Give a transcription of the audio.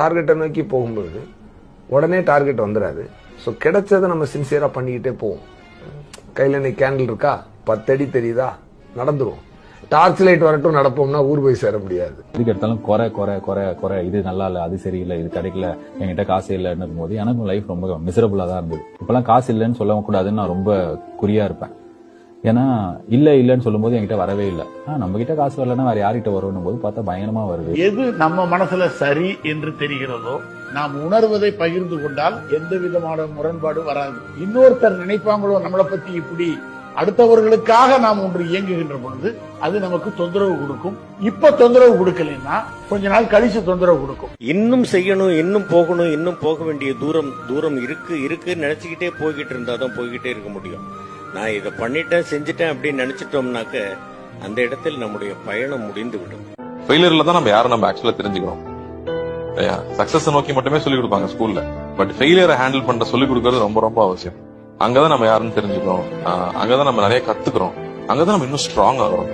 டார்கெட்டை நோக்கி போகும்பொழுது உடனே டார்கெட் வந்துடாது ஸோ கிடைச்சதை நம்ம சின்சியராக பண்ணிக்கிட்டே போவோம். கையில் இன்னைக்கு கேண்டில் இருக்கா? பத்தடி தெரியுதா? நடந்துடும் டார்ச் லைட் வரட்டும் நடப்போம்னா ஊர் போய் சேர முடியாது. எதுக்கு எடுத்தாலும் குறை குறை குறை குறை. இது நல்லா இல்லை அது சரியில்லை இது கிடைக்கல என்கிட்ட காசு இல்லைன்னு போது எனக்கும் லைஃப் ரொம்ப மிசரபுளாக தான் இருந்தது. இப்பெல்லாம் காசு இல்லைன்னு சொல்ல கூடாதுன்னு நான் ரொம்ப குறியா இருப்பேன். ஏன்னா இல்ல இல்லைன்னு சொல்லும்போது என்கிட்ட வரவே இல்லை. ஆ நம்ம கிட்ட காசு வரலன்னா வேற யார்கிட்ட வரும்னும் போது பார்த்தா பயங்கரமா வருது. எது நம்ம மனசுல சரி என்று தெரிகிறதோ நாம் உணர்வதை பகிர்ந்து கொண்டால் எந்த விதமான முரண்பாடு வராது. இன்னொருத்தர் நினைப்பாங்களோ நம்மளை பத்தி இப்படி அடுத்தவர்களுக்காக நாம் ஒன்று இயங்குகின்ற பொழுது அது நமக்கு தொந்தரவு கொடுக்கும். இப்ப தொந்தரவு கொடுக்கலைன்னா கொஞ்ச நாள் கழிச்சு தொந்தரவு கொடுக்கும். இன்னும் செய்யணும் இன்னும் போகணும் இன்னும் போக வேண்டிய தூரம் தூரம் இருக்கு இருக்கு நினைச்சுக்கிட்டே போய்கிட்டு இருந்தா தான் போய்கிட்டே இருக்க முடியும். நான் இதை பண்ணிட்டேன் செஞ்சுட்டேன் அப்படின்னு நினைச்சிட்டோம்னாக்க அந்த இடத்தில் நம்முடைய பயணம் முடிந்து விடும் ஃபெயிலியர்ல தான் நம்ம யாரை நம்ம ஆக்சுவலா தெரிஞ்சுக்கிறோம் சக்சஸ் நோக்கி மட்டுமே சொல்லிக் கொடுப்பாங்க ஸ்கூல்ல பட் ஃபெயிலியரை ஹேண்டில் பண்ற சொல்லிக் கொடுக்கறது ரொம்ப ரொம்ப அவசியம். அங்கதான் நம்ம யாருன்னு தெரிஞ்சுக்கிறோம் ஆஹ் அங்கதான் நம்ம நிறைய கத்துக்கிறோம். அங்கதான் நம்ம இன்னும் ஸ்ட்ராங் ஆகிறோம்.